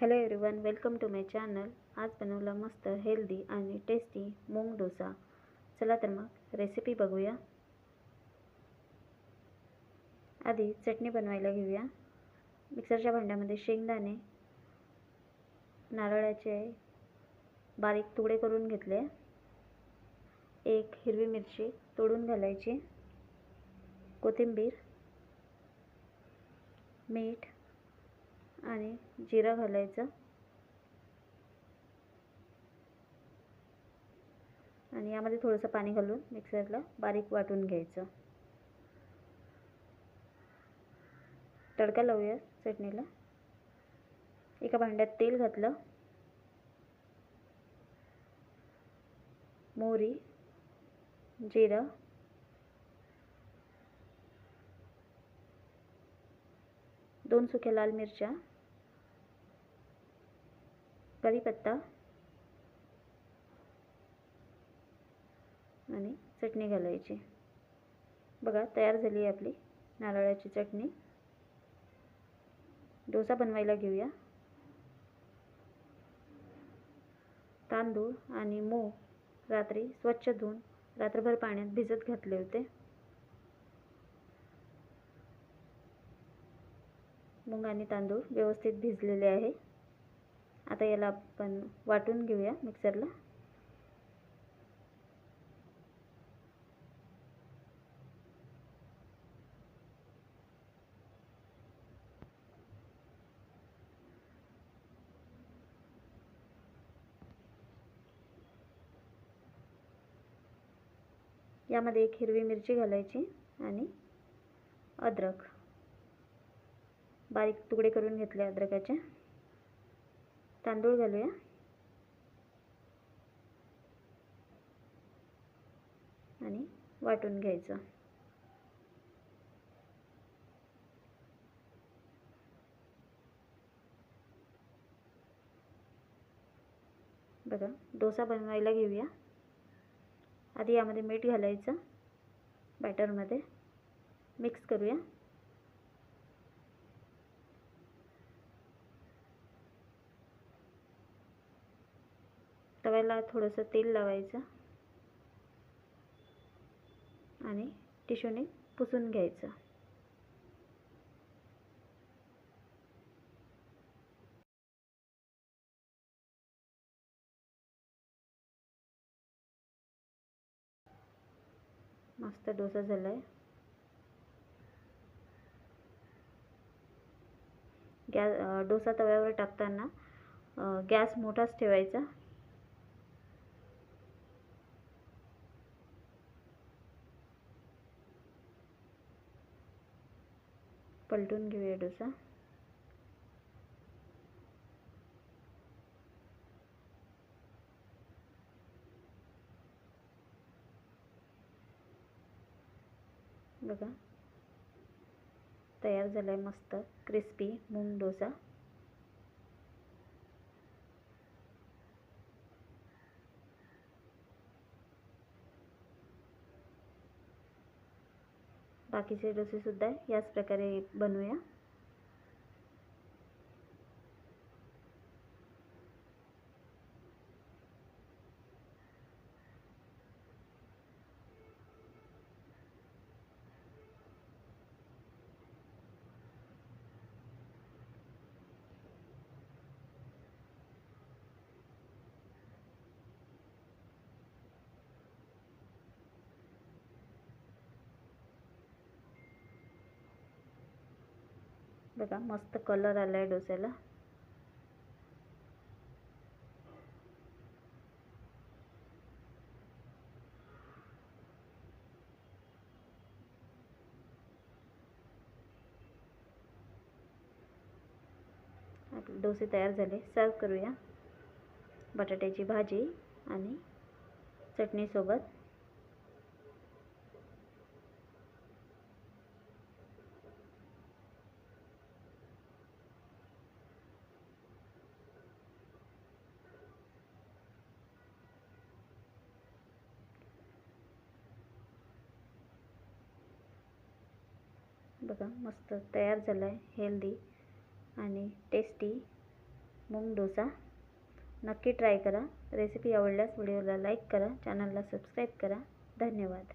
Hello everyone welcome to my channel. आज बनवला मस्त हेल्दी आणि टेस्टी मूंग डोसा. चला तर मग रेसिपी बघूया. आधी चटणी बनवायला घेऊया. मिक्सरच्या भांड्यामध्ये शेंगदाणे नारळाचे बारीक तुकडे करून घेतले. एक हिरवी मिरची तोडून घालायची. कोथिंबीर मीठ आणि जिरं घालायचं. आणि यामध्ये थोडंसं पाणी घालून मिक्सरला बारीक वाटून घ्यायचं. तडका लावूया चटणीला. एका भांड्यात तेल घातलं. मोहरी जिरं. दोन सुक्या लाल मिरच्या. कढीपत्ता आणि चटणी घालायची. बघा तयार झाली आहे आपली नारळाची चटणी. डोसा बनवायला घेऊया. तांदूळ आणि मूग रात्री स्वच्छ धुवून रात्रभर पाण्यात भिजत घातले होते. मूग आणि तांदूळ व्यवस्थित भिजलेले आहे. आता याला आपण वाटून घेऊया मिक्सरला. यामध्ये एक हिरवी मिरची घालायची आणि अद्रक. बारीक तुकडे करून घेतले अद्रकाचे. तांदूळ घालूया. आणि वाटून घ्यायचं. बघा डोसा बनवायला घेऊया. आधी यामध्ये मीठ घालायचं. बॅटरमध्ये मिक्स करूया. तव्याला थोडंसं तेल लावायचं. आणि टिशूने पुसून घ्यायचं. मस्त डोसा झाला आहे गॅस डोसा तव्यावर टाकताना गॅस मोठाच ठेवायचा. पलटून घेऊया डोसा. बघा. तयार झाला आहे मस्त क्रिस्पी मूंग डोसा. बाकीचे डोसेसुद्धा याच प्रकारे बनवूया. बघा मस्त कलर आला आहे डोस्याला डोसे तयार झाले. सर्व करूया. बटाट्याची भाजी आणि चटणीसोबत. बघा मस्त तयार झालं आहे हेल्दी आणि टेस्टी मूंग डोसा. नक्की ट्राय करा. रेसिपी आवडल्यास व्हिडिओला लाईक करा चॅनलला सबस्क्राईब करा. धन्यवाद.